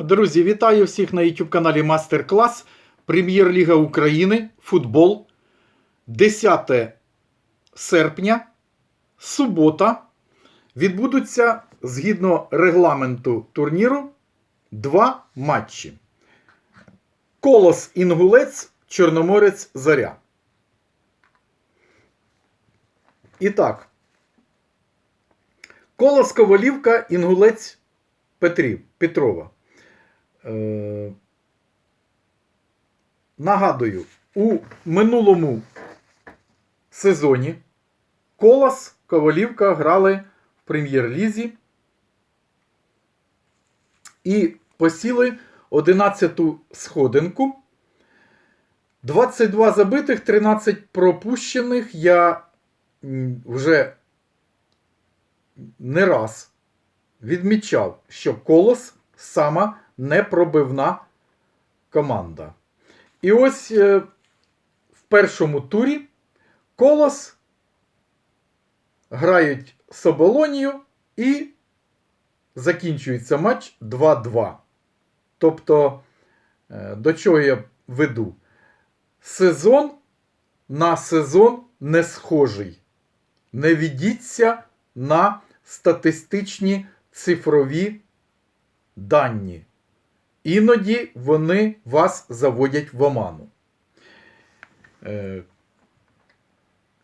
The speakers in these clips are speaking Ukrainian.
Друзі, вітаю всіх на YouTube каналі Мастер Клас. Прем'єр-ліга України. Футбол. 10 серпня. Субота. Відбудуться згідно регламенту турніру два матчі. Колос Інгулець, Чорноморець Заря. І так. Колос Ковалівка, Інгулець Петрів, Петрова. Е, нагадую, у минулому сезоні Колос Ковалівка грали в прем'єр-лізі і посіли 11-ту сходинку. 22 забитих, 13 пропущених. Я вже не раз відмічав, що Колос сама непробивна команда. І ось е, в першому турі Колос грають з Оболонію і закінчується матч 2-2. Тобто, е, до чого я веду? Сезон на сезон не схожий. Не ведіться на статистичні цифрові дані. Іноді вони вас заводять в оману. Е,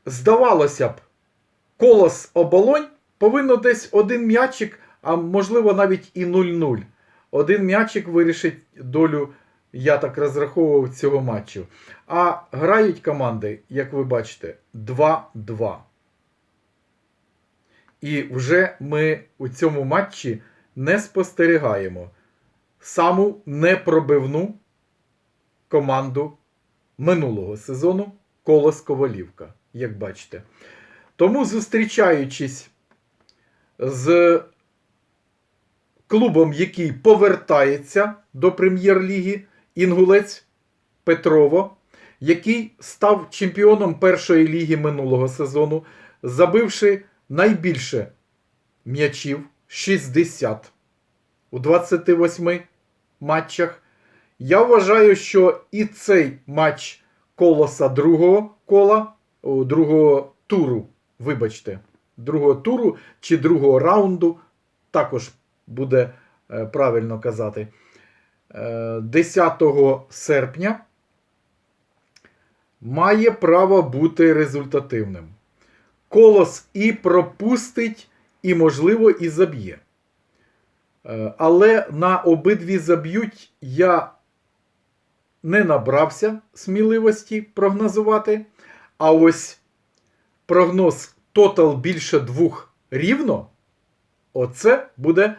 здавалося б, колос оболонь повинно десь один м'ячик, а можливо навіть і 0-0. Один м'ячик вирішить долю, я так розраховував цього матчу. А грають команди, як ви бачите, 2-2. І вже ми у цьому матчі не спостерігаємо саму непробивну команду минулого сезону Колос Ковалівка, як бачите. Тому, зустрічаючись з клубом, який повертається до прем'єр-ліги, Інгулець Петрово, який став чемпіоном першої ліги минулого сезону, забивши найбільше м'ячів 60 у 28 матчах. Я вважаю, що і цей матч колоса другого кола, другого туру, вибачте, другого туру чи другого раунду, також буде е, правильно казати, е, 10 серпня має право бути результативним. Колос і пропустить, і, можливо, і заб'є. Е, Але на обидві заб'ють я не набрався сміливості прогнозувати. А ось прогноз тотал більше двох рівно. Оце буде,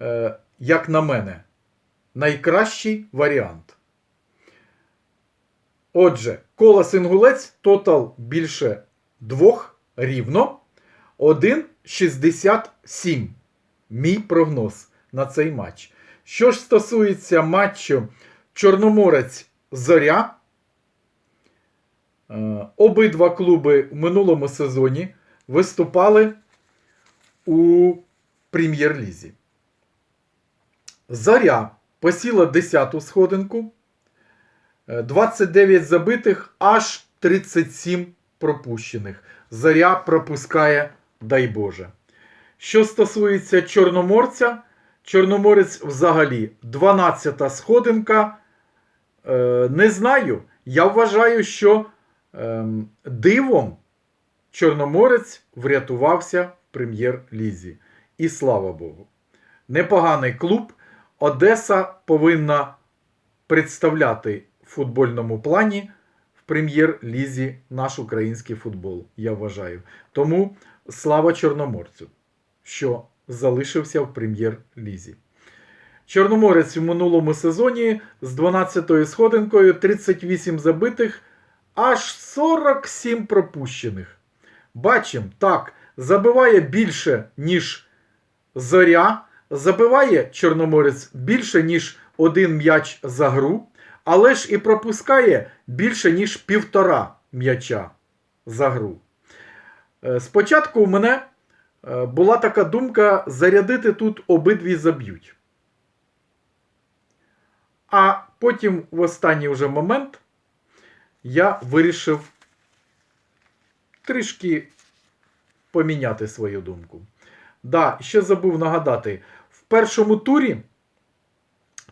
е, як на мене, найкращий варіант. Отже, колос інгулець тотал більше двох рівно 1,67. Мій прогноз на цей матч. Що ж стосується матчу Чорноморець Зоря, е, обидва клуби в минулому сезоні виступали у прем'єр-лізі. Зоря посіла 10-ту сходинку, е, 29 забитих, аж 37 пропущених. Заря пропускає, дай Боже. Що стосується Чорноморця, Чорноморець взагалі 12-та сходинка. Е, не знаю. Я вважаю, що е, дивом Чорноморець врятувався в прем'єр-лізі. І слава Богу. Непоганий клуб. Одеса повинна представляти в футбольному плані в прем'єр-лізі наш український футбол, я вважаю. Тому слава Чорноморцю, що залишився в прем'єр-лізі. Чорноморець у минулому сезоні з 12-ю сходинкою 38 забитих, аж 47 пропущених. Бачимо, так, забиває більше, ніж Зоря. Забиває Чорноморець більше, ніж один м'яч за гру, але ж і пропускає більше, ніж півтора м'яча за гру. Е, Спочатку мене була така думка зарядити тут обидві заб'ють. А потім, в останній вже момент, я вирішив трішки поміняти свою думку. Да, ще забув нагадати, в першому турі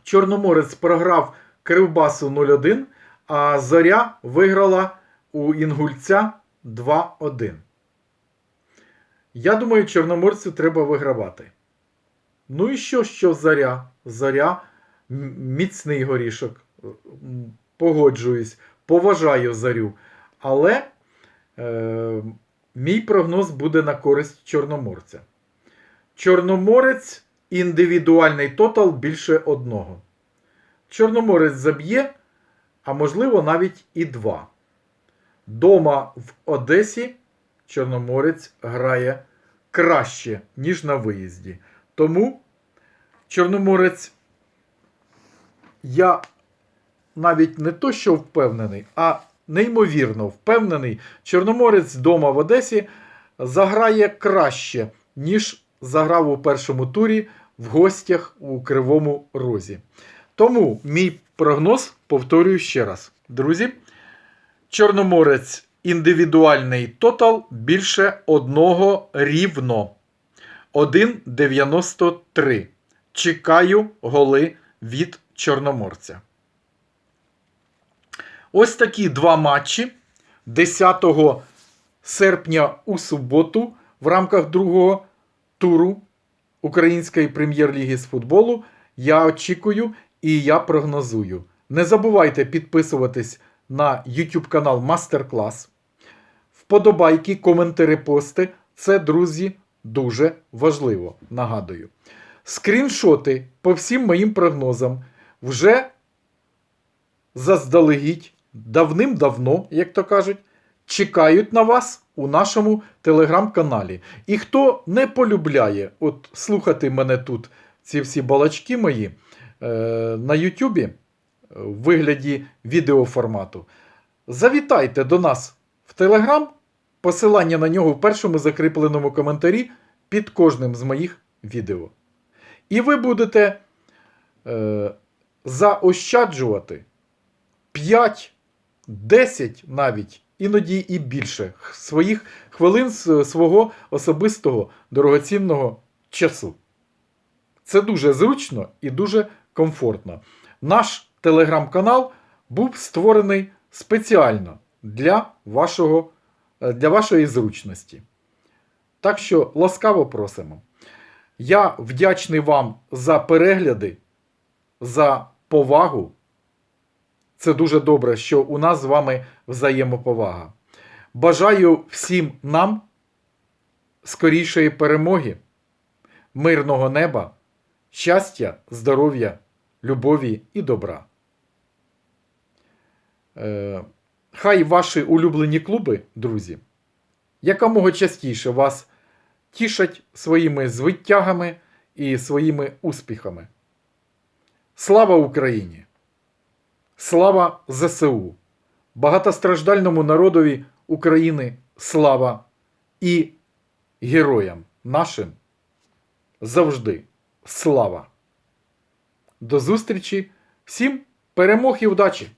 Чорноморець програв Кривбасу 0-1, а Зоря виграла у Інгульця 2-1. Я думаю, Чорноморцю треба вигравати. Ну і що, що Заря? Заря міцний горішок. Погоджуюсь, поважаю зарю. Але е, мій прогноз буде на користь Чорноморця. Чорноморець індивідуальний тотал більше одного. Чорноморець заб'є, а можливо навіть і два. Дома в Одесі Чорноморець грає краще, ніж на виїзді. Тому Чорноморець, я навіть не то, що впевнений, а неймовірно впевнений, Чорноморець вдома в Одесі заграє краще, ніж заграв у першому турі в гостях у Кривому Розі. Тому мій прогноз повторюю ще раз. Друзі, Чорноморець індивідуальний тотал більше одного рівно. 1,93. Чекаю голи від Чорноморця. Ось такі два матчі 10 серпня у суботу в рамках другого туру Української прем'єр-ліги з футболу. Я очікую і я прогнозую. Не забувайте підписуватись на YouTube канал Мастер Клас. Вподобайки, коментарі, пости. Це, друзі, дуже важливо. Нагадую. Скріншоти по всім моїм прогнозам вже заздалегідь, давним-давно, як то кажуть, чекають на вас у нашому телеграм-каналі. І хто не полюбляє от слухати мене тут, ці всі балачки мої е, на Ютубі в вигляді відеоформату, завітайте до нас в Телеграм. Посилання на нього в першому закріпленому коментарі під кожним з моїх відео. І ви будете е, заощаджувати 5, 10 навіть, іноді і більше своїх хвилин свого особистого дорогоцінного часу. Це дуже зручно і дуже комфортно. Наш телеграм-канал був створений спеціально для, вашого, е, для вашої зручності. Так що ласкаво просимо. Я вдячний вам за перегляди, за повагу. Це дуже добре, що у нас з вами взаємоповага. Бажаю всім нам скорішої перемоги, мирного неба, щастя, здоров'я, любові і добра. Е, Хай ваші улюблені клуби, друзі, якомога частіше вас тішать своїми звиттягами і своїми успіхами. Слава Україні! Слава ЗСУ! Багатостраждальному народові України слава і героям нашим завжди слава! До зустрічі! Всім перемог і удачі!